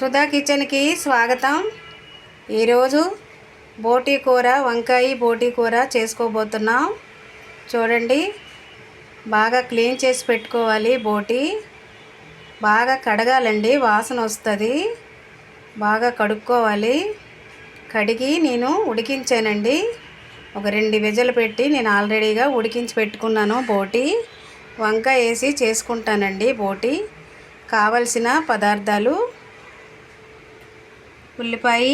సుధా కిచెన్కి స్వాగతం. ఈరోజు బోటీ కూర వంకాయ బోటీ కూర చేసుకోబోతున్నాం. చూడండి బాగా క్లీన్ చేసి పెట్టుకోవాలి బోటీ. బాగా కడగాలండి వాసన వస్తుంది. బాగా కడుక్కోవాలి. కడిగి నేను ఉడికించానండి. ఒక రెండు విజలు పెట్టి నేను ఆల్రెడీగా ఉడికించి పెట్టుకున్నాను బోటి. వంకాయ వేసి చేసుకుంటానండి బోటి. కావలసిన పదార్థాలు ఉల్లిపాయ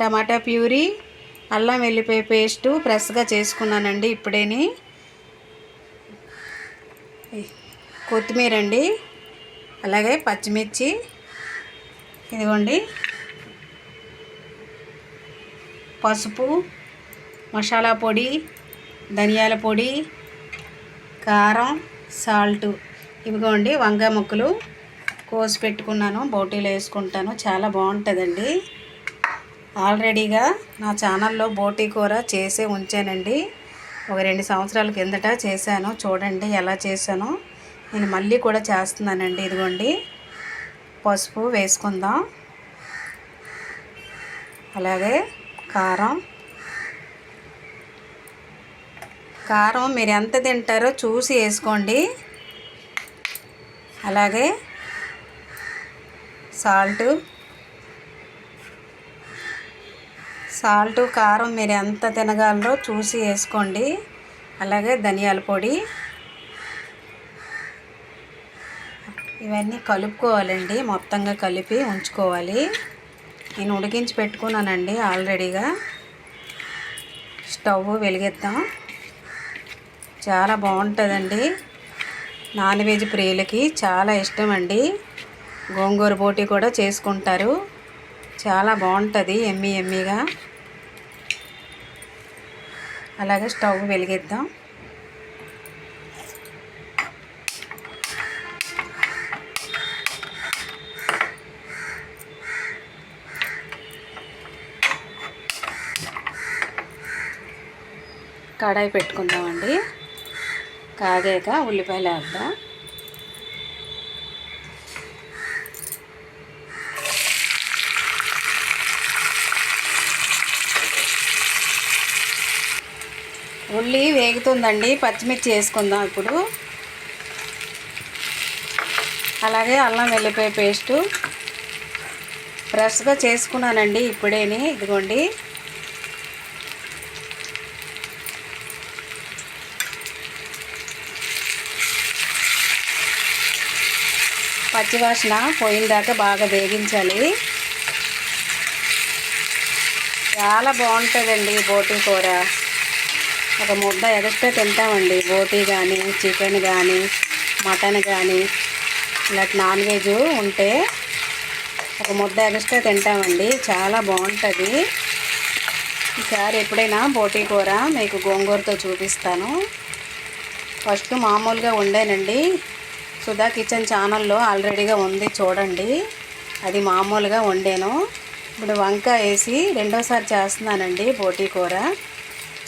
టమాటా ప్యూరీ అల్లం వెల్లిపాయ పేస్టు ఫ్రెష్గా చేసుకున్నానండి ఇప్పుడేని. కొత్తిమీర అండి అలాగే పచ్చిమిర్చి ఇదిగోండి. పసుపు మసాలా పొడి ధనియాల పొడి కారం సాల్ట్ ఇవిగోండి వంకాయ ముక్కలు. కోసి పెట్టుకున్నాను బోటీలో వేసుకుంటాను. చాలా బాగుంటుందండి. ఆల్రెడీగా నా ఛానల్లో బోటీ కూర చేసే ఉంచానండి. ఒక రెండు సంవత్సరాల కిందట చేశాను. చూడండి ఎలా చేశానో. నేను మళ్ళీ కూడా చేస్తున్నానండి ఇదిగోండి. పసుపు వేసుకుందాం. అలాగే కారం. కారం మీరు ఎంత తింటారో చూసి వేసుకోండి. అలాగే సాల్ట్. సాల్ట్ కారం మీరు ఎంత తినగలరో చూసి వేసుకోండి. అలాగే ధనియాల పొడి. ఇవన్నీ కలుపుకోవాలండి మొత్తంగా కలిపి ఉంచుకోవాలి. నేను ఉడికించి పెట్టుకున్నానండి ఆల్రెడీగా. స్టవ్ వెలిగిద్దాం. చాలా బాగుంటుందండి. నాన్ వెజ్ ప్రియులకి చాలా ఇష్టం అండి గోంగూర బోటి కూడా చేసుకుంటారు. చాలా బాగుంటుంది ఎమ్మి ఎమ్మిగా. అలాగే స్టవ్ వెలిగిద్దాం. కడాయి పెట్టుకుందామండి. కాగాక ఉల్లిపాయలు వేద్దాం. ఉల్లి వేగుతుందండి పచ్చిమిర్చి వేసుకుందాం ఇప్పుడు. అలాగే అల్లం వెల్లిపాయ పేస్టు. ఫ్రెష్గా చేసుకున్నానండి ఇప్పుడేని ఇదిగోండి. పచ్చివాసన పోయిన దాకా బాగా వేగించాలి. చాలా బాగుంటుందండి బోటింగ్ కూర. ఒక ముద్ద ఎగస్ట్రా తింటామండి. బోటీ కానీ చికెన్ కానీ మటన్ కానీ ఇలాంటి నాన్ వెజ్ ఉంటే ఒక ముద్ద ఎగస్ట్రా తింటామండి. చాలా బాగుంటుంది. ఈసారి ఎప్పుడైనా బోటీ కూర మీకు గోంగూరతో చూపిస్తాను. ఫస్ట్ మామూలుగా ఉండేనండి. సుధా కిచెన్ ఛానల్లో ఆల్రెడీగా ఉంది చూడండి. అది మామూలుగా వండాను. ఇప్పుడు వంకాయ వేసి రెండోసారి చేస్తున్నానండి బోటీ కూర.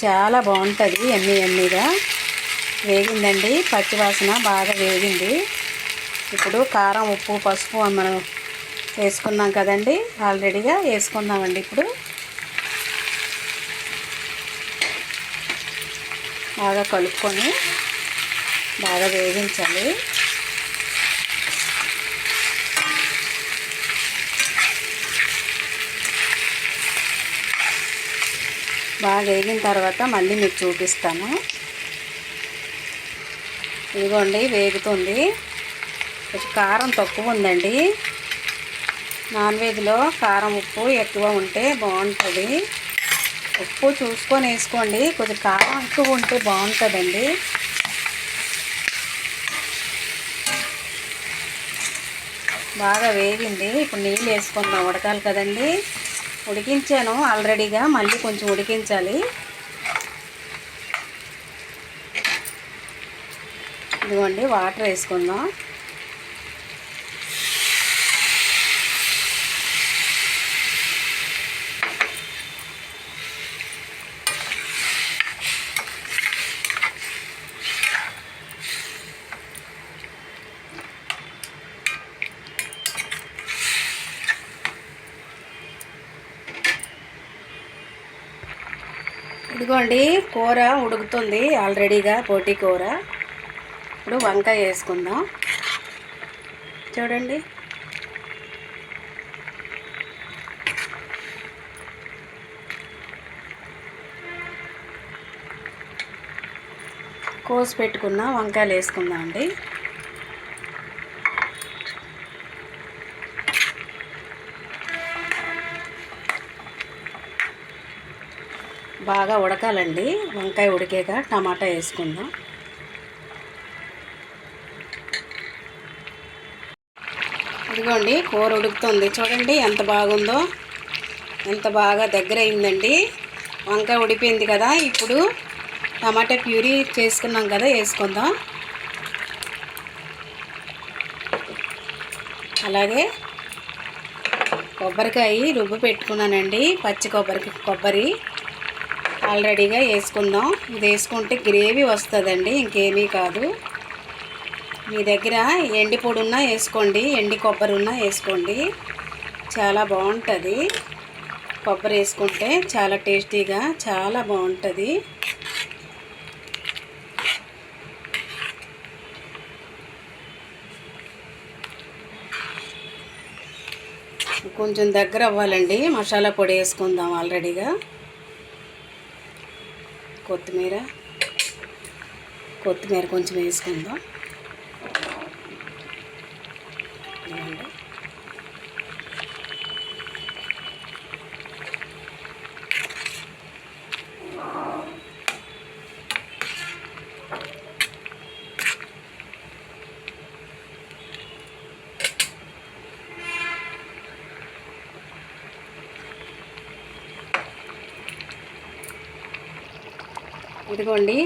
చాలా బాగుంటుంది ఎమ్మి ఎమ్మిగా వేగిందండి పచ్చివాసన బాగా వేగింది. ఇప్పుడు కారం ఉప్పు పసుపు మనం వేసుకున్నాం కదండి ఆల్రెడీగా వేసుకుందామండి ఇప్పుడు. బాగా కలుపుకొని బాగా వేగించాలి. బాగా వేగిన తర్వాత మళ్ళీ మీకు చూపిస్తాను. ఇదిగోండి వేగుతుంది. కొంచెం కారం తక్కువ ఉందండి. నాన్ వెజ్లో కారం ఉప్పు ఎక్కువ ఉంటే బాగుంటుంది. ఉప్పు చూసుకొని వేసుకోండి. కొంచెం కారం ఎక్కువ ఉంటే బాగుంటుందండి. బాగా వేగింది. ఇప్పుడు నీళ్ళు వేసుకుందాం ఉడకాలి కదండి. ఉడికించాను ఆల్రెడీగా మళ్ళీ కొంచెం ఉడికించాలి. ఇదిగోండి వాటర్ వేసుకుందాం. ఇదిగోండి కూర ఉడుకుతుంది ఆల్రెడీగా పోటీ కూర. ఇప్పుడు వంకాయ వేసుకుందాం. చూడండి. కోసి పెట్టుకున్న వంకాయలు వేసుకుందాం అండి బాగా ఉడకాలండి. వంకాయ ఉడికాక టమాటా వేసుకుందాం. ఇదిగోండి కూర ఉడుకుతుంది. చూడండి ఎంత బాగుందో. ఎంత బాగా దగ్గర అయిందండి. వంకాయ ఉడిపోయింది కదా. ఇప్పుడు టమాటా ప్యూరీ చేసుకున్నాం కదా వేసుకుందాం. అలాగే కొబ్బరికాయ రుబ్బు పెట్టుకున్నానండి. పచ్చి కొబ్బరి కొబ్బరి. ఆల్రెడీగా వేసుకుందాం ఇది వేసుకుంటే గ్రేవీ వస్తుందండి ఇంకేమీ కాదు. మీ దగ్గర ఎండి పొడి ఉన్నా వేసుకోండి ఎండి కొబ్బరి ఉన్నా వేసుకోండి. చాలా బాగుంటుంది. కొబ్బరి వేసుకుంటే చాలా టేస్టీగా చాలా బాగుంటుంది. కొంచెం దగ్గర అవ్వాలండి. మసాలా పొడి వేసుకుందాం ఆల్రెడీగా. కొత్తిమీర. కొత్తిమీర కొంచెం వేసుకుందాం. ఇదిగోండి.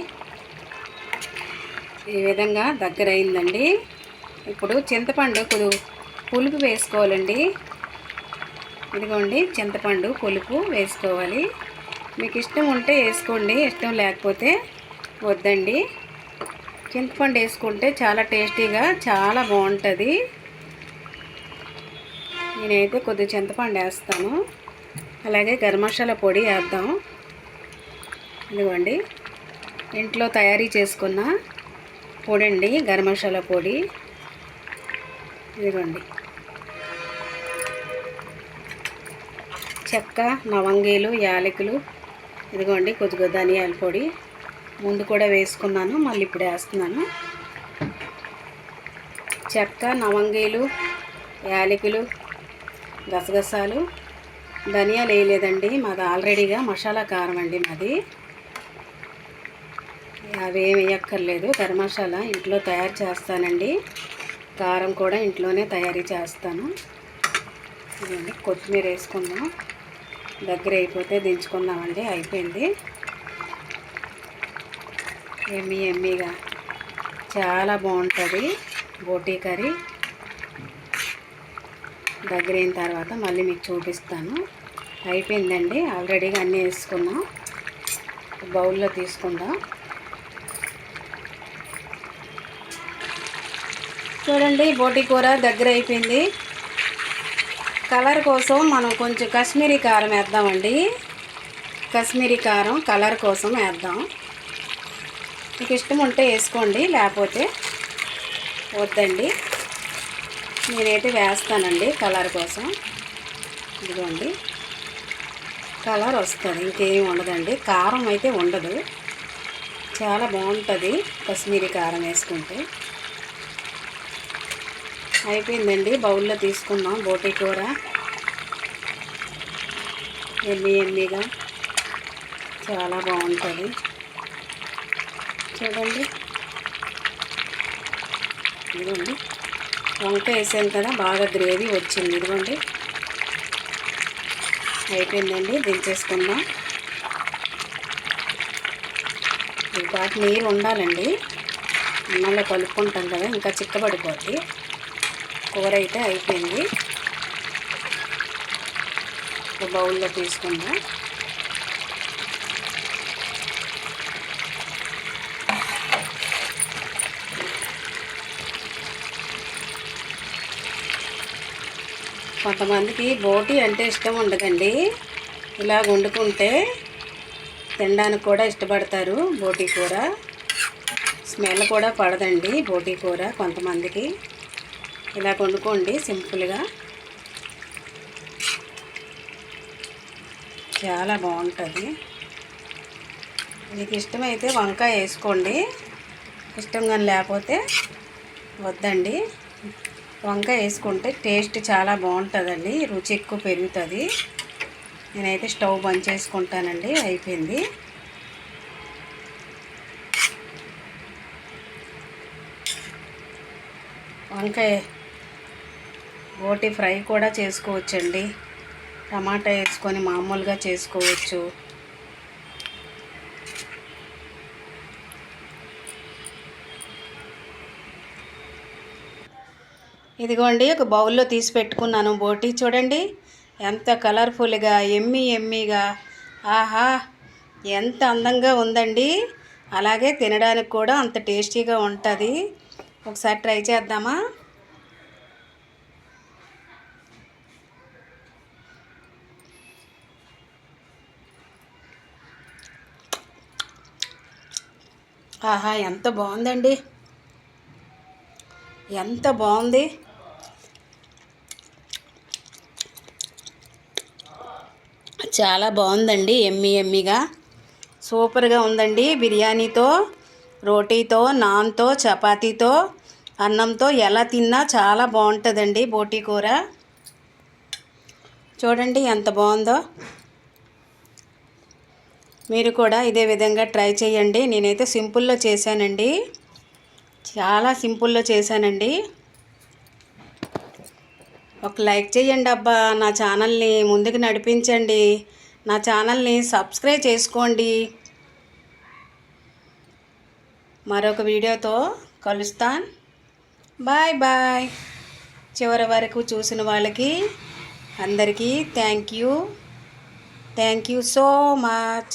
ఈ విధంగా దగ్గర అయిందండి. ఇప్పుడు చింతపండు కొద్ది పులుపు వేసుకోవాలండి. ఇదిగోండి చింతపండు పులుపు వేసుకోవాలి. మీకు ఇష్టం ఉంటే వేసుకోండి ఇష్టం లేకపోతే వద్దండి. చింతపండు వేసుకుంటే చాలా టేస్టీగా చాలా బాగుంటుంది. నేనైతే కొద్దిగా చింతపండు వేస్తాను. అలాగే గరం మసాలా పొడి వేద్దాం. ఇదిగోండి. ఇంట్లో తయారీ చేసుకున్న పొడి అండి గరం మసాలా పొడి. ఇదిగోండి. చెక్క లవంగీలు యాలకులు ఇదిగోండి కొద్దిగా ధనియాల పొడి. ముందు కూడా వేసుకున్నాను మళ్ళీ ఇప్పుడు వేస్తున్నాను. చెక్క లవంగీలు యాలకులు గసగసాలు. ధనియాలు వేయలేదండి మాది ఆల్రెడీగా మసాలా కారం అండి మాది. అవేమి వేయక్కర్లేదు. ధర్మశాల ఇంట్లో తయారు చేస్తానండి. కారం కూడా ఇంట్లోనే తయారీ చేస్తాను. ఇదండి కొత్తిమీర వేసుకుందాం. దగ్గర అయిపోతే దించుకుందామండి అయిపోయింది. ఎమ్మి ఎమ్మిగా. చాలా బాగుంటుంది బోటీ కర్రీ. దగ్గర అయిన తర్వాత మళ్ళీ మీకు చూపిస్తాను. అయిపోయిందండి. ఆల్రెడీగా అన్నీ వేసుకున్నాం. బౌల్లో తీసుకుందాం. చూడండి బోటి కూర దగ్గర అయిపోయింది. కలర్ కోసం మనం కొంచెం కాశ్మీరీ కారం వేద్దామండి. కాశ్మీరీ కారం కలర్ కోసం వేద్దాం. మీకు ఇష్టం ఉంటే వేసుకోండి లేకపోతే వద్దండి. నేనైతే వేస్తానండి కలర్ కోసం. ఇదిగోండి. కలర్ వస్తుంది ఇంకేం ఉండదండి. కారం అయితే ఉండదు. చాలా బాగుంటుంది కశ్మీరీ కారం వేసుకుంటే. అయిపోయిందండి. బౌల్లో తీసుకుందాం బోటి కూర. ఎమ్మి ఎమ్మిగా చాలా బాగుంటుంది. చూడండి. ఇదిగోండి. వంక వేసాను కదా బాగా గ్రేవీ వచ్చింది. ఇదిగోండి. అయిపోయిందండి. దించేసుకుందాం. ఈ నీరు ఉండాలండి. అన్నంలో కలుపుకుంటాం కదా ఇంకా చిక్కబడిపోద్ది. కూర అయితే అయిపోయింది. ఒక బౌల్లో తీసుకుందాం. కొంతమందికి బోటి అంటే ఇష్టం ఉండదండి. ఇలా వండుకుంటే తినడానికి కూడా ఇష్టపడతారు బోటీ కూర. స్మెల్ కూడా పడదండి బోటీ కూర కొంతమందికి. ఇలా వండుకోండి సింపుల్గా. చాలా బాగుంటుంది. మీకు ఇష్టమైతే వంకాయ వేసుకోండి. ఇష్టంగా లేకపోతే వద్దండి. వంకాయ వేసుకుంటే టేస్ట్ చాలా బాగుంటుందండి. రుచి ఎక్కువ పెరుగుతుంది. నేనైతే స్టవ్ బంద్ చేసుకుంటానండి. అయిపోయింది. వంకాయ బోటి ఫ్రై కూడా చేసుకోవచ్చండి. టమాటా వేసుకొని మామూలుగా చేసుకోవచ్చు. ఇదిగోండి ఒక బౌల్లో తీసి పెట్టుకున్నాను బోటి. చూడండి ఎంత కలర్ఫుల్గా ఎమ్మి ఎమ్మిగా. ఆహా ఎంత అందంగా ఉందండి. అలాగే తినడానికి కూడా అంత టేస్టీగా ఉంటుంది. ఒకసారి ట్రై చేద్దామా? ఆహా ఎంత బాగుందండి. ఎంత బాగుంది. చాలా బాగుందండి ఎమ్మి ఎమ్మిగా. సూపర్గా ఉందండి బిర్యానీతో రోటీతో నాన్తో చపాతీతో అన్నంతో ఎలా తిన్నా చాలా బాగుంటుందండి బోటీ కూర. చూడండి ఎంత బాగుందో. మీరు కూడా ఇదే విధంగా ట్రై చేయండి. నేనైతే సింపుల్లో చేశానండి. చాలా సింపుల్లో చేశానండి. ఒక లైక్ చేయండి అబ్బా. నా ఛానల్ని ముందుకు నడిపించండి. నా ఛానల్ని సబ్స్క్రైబ్ చేసుకోండి. మరొక వీడియోతో కలుస్తాను. Bye bye. చివరి వరకు చూసిన వాళ్ళకి అందరికీ thank you. Thank you so much.